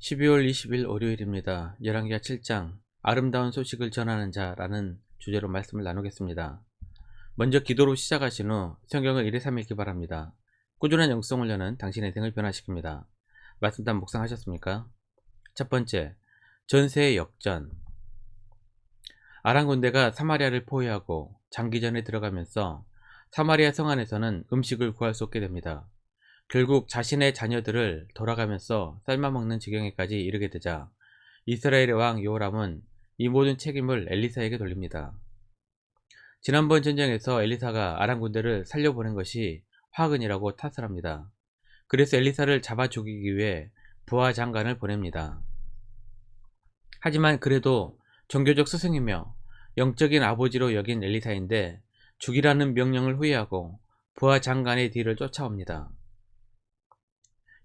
12월 20일 월요일입니다. 열왕기하 7장 아름다운 소식을 전하는 자라는 주제로 말씀을 나누겠습니다. 먼저 기도로 시작하신 후 성경을 1회 3 읽기 바랍니다. 꾸준한 영성을 여는 당신의 생을 변화시킵니다. 말씀 담 묵상하셨습니까? 첫 번째, 전세의 역전 아랑 군대가 사마리아를 포위하고 장기전에 들어가면서 사마리아 성 안에서는 음식을 구할 수 없게 됩니다. 결국 자신의 자녀들을 돌아가면서 삶아먹는 지경에까지 이르게 되자 이스라엘의 왕 요람은 이 모든 책임을 엘리사에게 돌립니다. 지난번 전쟁에서 엘리사가 아람 군대를 살려보낸 것이 화근이라고 탓을 합니다. 그래서 엘리사를 잡아 죽이기 위해 부하 장관을 보냅니다. 하지만 그래도 종교적 스승이며 영적인 아버지로 여긴 엘리사인데 죽이라는 명령을 후회하고 부하 장관의 뒤를 쫓아옵니다.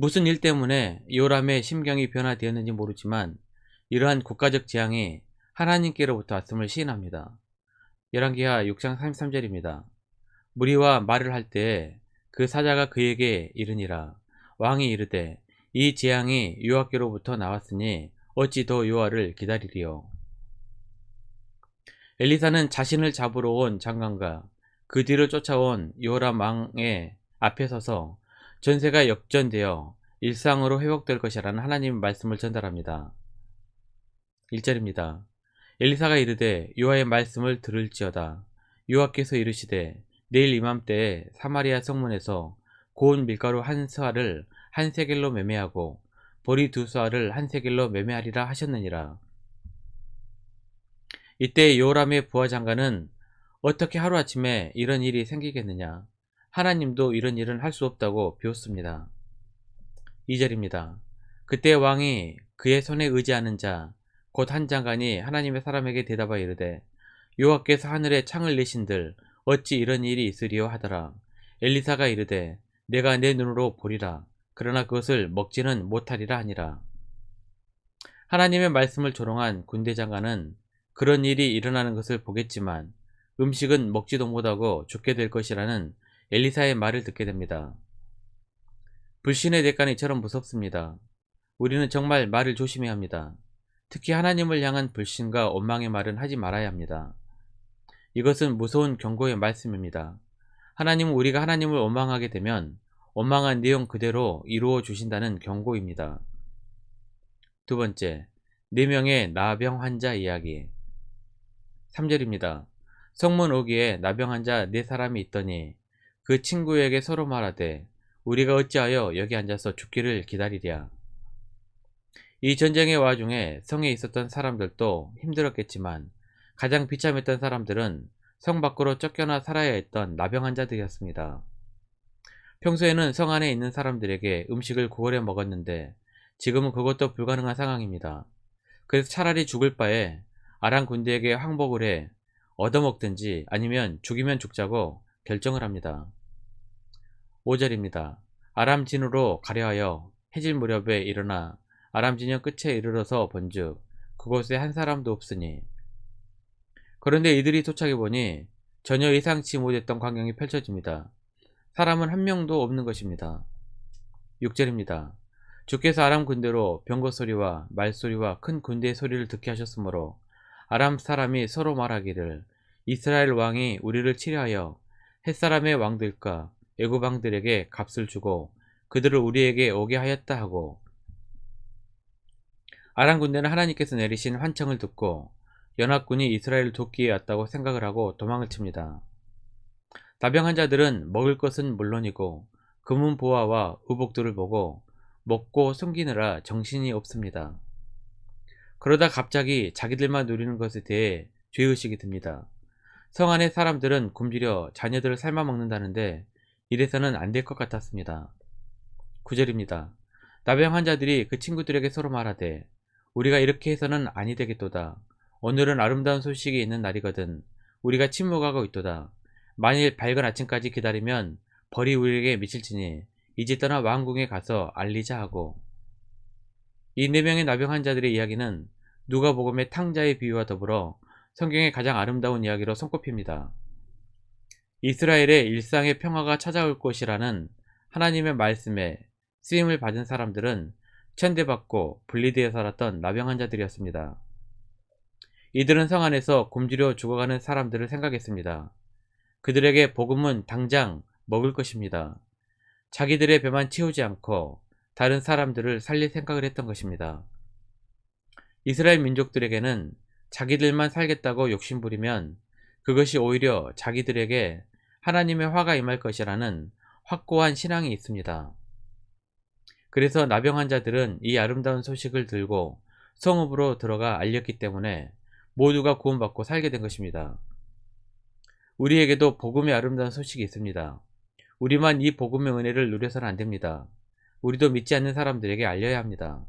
무슨 일 때문에 요람의 심경이 변화되었는지 모르지만 이러한 국가적 재앙이 하나님께로부터 왔음을 시인합니다. 열왕기하 6장 33절입니다. 무리와 말을 할 때에 그 사자가 그에게 이르니라 왕이 이르되 이 재앙이 요하께로부터 나왔으니 어찌 더 요하를 기다리리요. 엘리사는 자신을 잡으러 온 장관과 그 뒤를 쫓아온 요람 왕의 앞에 서서 전세가 역전되어 일상으로 회복될 것이라는 하나님의 말씀을 전달합니다. 1절입니다. 엘리사가 이르되 요하의 말씀을 들을지어다. 요하께서 이르시되 내일 이맘때에 사마리아 성문에서 고운 밀가루 한 스아를 한 세겔로 매매하고 보리 두 스아를 한 세겔로 매매하리라 하셨느니라. 이때 요람의 부하 장관은 어떻게 하루아침에 이런 일이 생기겠느냐. 하나님도 이런 일은 할 수 없다고 비웃습니다. 2절입니다. 그때 왕이 그의 손에 의지하는 자, 곧 한 장관이 하나님의 사람에게 대답하여 이르되 여호와께서 하늘에 창을 내신들 어찌 이런 일이 있으리요 하더라. 엘리사가 이르되 내가 내 눈으로 보리라. 그러나 그것을 먹지는 못하리라 하니라. 하나님의 말씀을 조롱한 군대 장관은 그런 일이 일어나는 것을 보겠지만 음식은 먹지도 못하고 죽게 될 것이라는 엘리사의 말을 듣게 됩니다. 불신의 대가는 이처럼 무섭습니다. 우리는 정말 말을 조심해야 합니다. 특히 하나님을 향한 불신과 원망의 말은 하지 말아야 합니다. 이것은 무서운 경고의 말씀입니다. 하나님은 우리가 하나님을 원망하게 되면 원망한 내용 그대로 이루어 주신다는 경고입니다. 두 번째, 4명의 나병 환자 이야기 3절입니다. 성문 오기에 나병 환자 4사람이 있더니 그 친구에게 서로 말하되 우리가 어찌하여 여기 앉아서 죽기를 기다리랴. 이 전쟁의 와중에 성에 있었던 사람들도 힘들었겠지만 가장 비참했던 사람들은 성 밖으로 쫓겨나 살아야 했던 나병 환자들이었습니다. 평소에는 성 안에 있는 사람들에게 음식을 구걸해 먹었는데 지금은 그것도 불가능한 상황입니다. 그래서 차라리 죽을 바에 아랑 군대에게 항복을 해 얻어먹든지 아니면 죽이면 죽자고 결정을 합니다. 5절입니다. 아람 진으로 가려하여 해질 무렵에 일어나 아람 진영 끝에 이르러서 본즉 그곳에 한 사람도 없으니 그런데 이들이 도착해 보니 전혀 예상치 못했던 광경이 펼쳐집니다. 사람은 한 명도 없는 것입니다. 6절입니다. 주께서 아람 군대로 병거 소리와 말 소리와 큰 군대의 소리를 듣게 하셨으므로 아람 사람이 서로 말하기를 이스라엘 왕이 우리를 치려하여 햇사람의 왕들과 애굽 왕들에게 값을 주고 그들을 우리에게 오게 하였다 하고 아람 군대는 하나님께서 내리신 환청을 듣고 연합군이 이스라엘을 돕기에 왔다고 생각을 하고 도망을 칩니다. 다병한 자들은 먹을 것은 물론이고 금은 보화와 의복들을 보고 먹고 숨기느라 정신이 없습니다. 그러다 갑자기 자기들만 누리는 것에 대해 죄의식이 듭니다. 성 안의 사람들은 굶주려 자녀들을 삶아 먹는다는데 이래서는 안 될 것 같았습니다. 9절입니다. 나병 환자들이 그 친구들에게 서로 말하되 우리가 이렇게 해서는 아니 되겠도다. 오늘은 아름다운 소식이 있는 날이거든. 우리가 침묵하고 있도다. 만일 밝은 아침까지 기다리면 벌이 우리에게 미칠지니 이제 떠나 왕궁에 가서 알리자 하고 이 네 명의 나병 환자들의 이야기는 누가복음의 탕자의 비유와 더불어 성경의 가장 아름다운 이야기로 손꼽힙니다. 이스라엘의 일상의 평화가 찾아올 것이라는 하나님의 말씀에 쓰임을 받은 사람들은 천대받고 분리되어 살았던 나병 환자들이었습니다. 이들은 성 안에서 굶주려 죽어가는 사람들을 생각했습니다. 그들에게 복음은 당장 먹을 것입니다. 자기들의 배만 채우지 않고 다른 사람들을 살릴 생각을 했던 것입니다. 이스라엘 민족들에게는 자기들만 살겠다고 욕심부리면 그것이 오히려 자기들에게 하나님의 화가 임할 것이라는 확고한 신앙이 있습니다. 그래서 나병 환자들은 이 아름다운 소식을 들고 성읍으로 들어가 알렸기 때문에 모두가 구원받고 살게 된 것입니다. 우리에게도 복음의 아름다운 소식이 있습니다. 우리만 이 복음의 은혜를 누려서는 안 됩니다. 우리도 믿지 않는 사람들에게 알려야 합니다.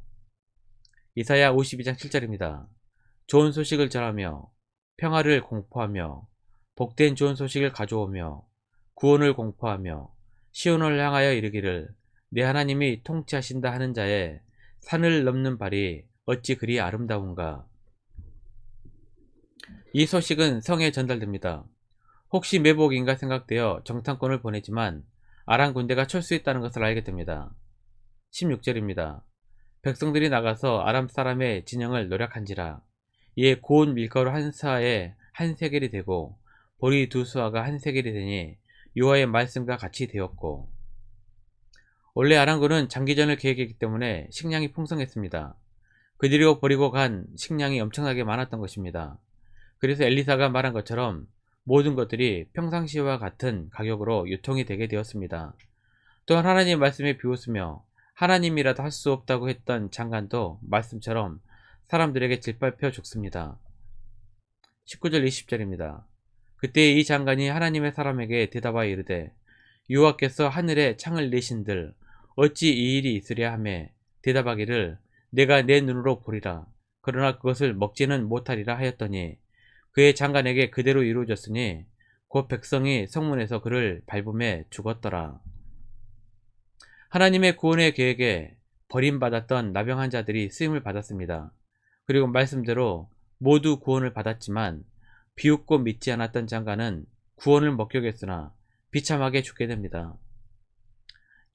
이사야 52장 7절입니다. 좋은 소식을 전하며 평화를 공포하며 복된 좋은 소식을 가져오며 구원을 공포하며 시온을 향하여 이르기를 내 하나님이 통치하신다 하는 자의 산을 넘는 발이 어찌 그리 아름다운가. 이 소식은 성에 전달됩니다. 혹시 매복인가 생각되어 정탐권을 보내지만 아랑 군대가 철수했다는 것을 알게 됩니다. 16절입니다. 백성들이 나가서 아람 사람의 진영을 노력한지라 이에 고운 밀가루 한 사에 한 세겔이 되고 보리 두 수화가 한 세겔이 되니 요하의 말씀과 같이 되었고 원래 아랑군은 장기전을 계획했기 때문에 식량이 풍성했습니다. 그들이 버리고 간 식량이 엄청나게 많았던 것입니다. 그래서 엘리사가 말한 것처럼 모든 것들이 평상시와 같은 가격으로 유통이 되게 되었습니다. 또한 하나님의 말씀에 비웃으며 하나님이라도 할 수 없다고 했던 장관도 말씀처럼 사람들에게 짓밟혀 죽습니다. 19절 20절입니다. 그때 이 장관이 하나님의 사람에게 대답하여 이르되 여호와께서 하늘에 창을 내신들 어찌 이 일이 있으랴 하매 대답하기를 내가 내 눈으로 보리라 그러나 그것을 먹지는 못하리라 하였더니 그의 장관에게 그대로 이루어졌으니 곧 백성이 성문에서 그를 밟음에 죽었더라. 하나님의 구원의 계획에 버림받았던 나병한 자들이 쓰임을 받았습니다. 그리고 말씀대로 모두 구원을 받았지만 비웃고 믿지 않았던 장관은 구원을 목격했으나 비참하게 죽게 됩니다.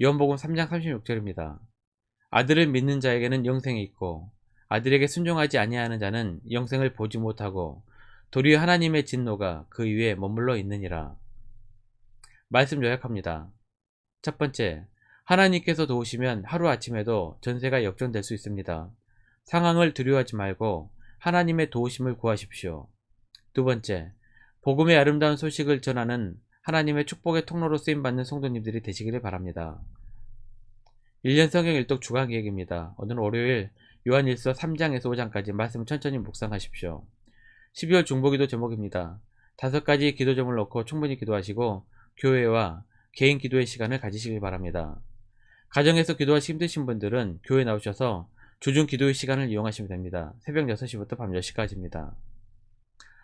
요한복음 3장 36절입니다. 아들을 믿는 자에게는 영생이 있고 아들에게 순종하지 아니하는 자는 영생을 보지 못하고 도리어 하나님의 진노가 그 위에 머물러 있느니라. 말씀 요약합니다. 첫 번째, 하나님께서 도우시면 하루아침에도 전세가 역전될 수 있습니다. 상황을 두려워하지 말고 하나님의 도우심을 구하십시오. 두 번째, 복음의 아름다운 소식을 전하는 하나님의 축복의 통로로 쓰임받는 성도님들이 되시기를 바랍니다. 1년 성경 일독 주간 계획입니다. 오늘 월요일 요한일서 3장에서 5장까지 말씀을 천천히 묵상하십시오. 12월 중보기도 제목입니다. 다섯 가지 기도점을 놓고 충분히 기도하시고 교회와 개인 기도의 시간을 가지시길 바랍니다. 가정에서 기도하시 힘드신 분들은 교회 나오셔서 주중 기도의 시간을 이용하시면 됩니다. 새벽 6시부터 밤 10시까지입니다.